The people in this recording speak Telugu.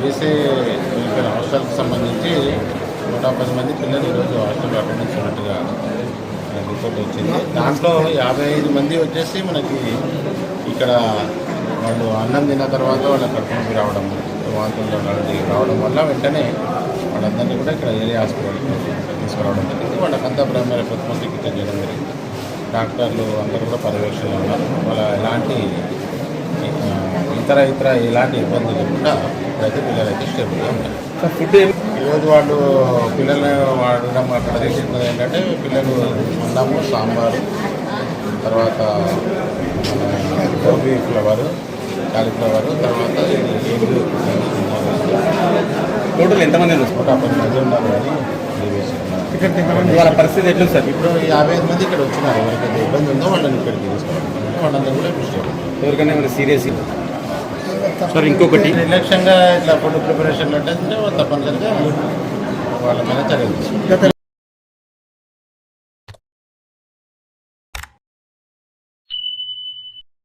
బీసీ వెల్ఫేర్ హాస్టల్కి సంబంధించి నూట పది మంది పిల్లలు ఈరోజు హాస్టల్ అటెండెన్స్ ఉన్నట్టుగా రిపోర్ట్ వచ్చింది. దాంట్లో యాభై ఐదు మంది వచ్చేసి మనకి ఇక్కడ వాళ్ళు అన్నం తిన్న తర్వాత వాళ్ళ కడుపు రావడం వాంతులు రావడం వల్ల వెంటనే వాళ్ళందరినీ కూడా ఇక్కడ ఏరియా హాస్పిటల్కి తీసుకురావడం జరిగింది. వాళ్ళకంతా ప్రైమరీ ప్రథమ చికిత్స చేయడం జరిగింది. డాక్టర్లు అందరూ కూడా పర్యవేక్షణలో ఉన్నారు. వాళ్ళ ఎలాంటి ఇతర ఇతర ఎలాంటి ఇబ్బంది లేకుండా ఇప్పుడైతే పిల్లలు అయితే స్టేబుల్గా ఉన్నారు ఫుడ్ ఈరోజు వాళ్ళు పిల్లల్ని వాడడం అక్కడ చేసినది ఏంటంటే పిల్లలు అన్నము సాంబారు తర్వాత గోబీ ఫ్లవర్ కాలీఫ్లవర్ తర్వాత టోటల్ ఎంతమంది నూట పది మంది ఉన్నారు కానీ. వాళ్ళ పరిస్థితి ఎట్లుంది సార్? ఇప్పుడు యాభై ఐదు మంది ఇక్కడ వచ్చినారు. ఎవరికైతే ఇబ్బంది ఉందో వాళ్ళని ఇక్కడికి తీసుకోవాలి వాళ్ళందరూ కూడా ఎవరికైనా సీరియస్ సార్ ఇంకొకటి. నిర్లక్ష్యంగా ఇట్లా ఫుడ్ ప్రిపరేషన్ అంటే తప్పనిసరిగా వాళ్ళ మీద చర్యలు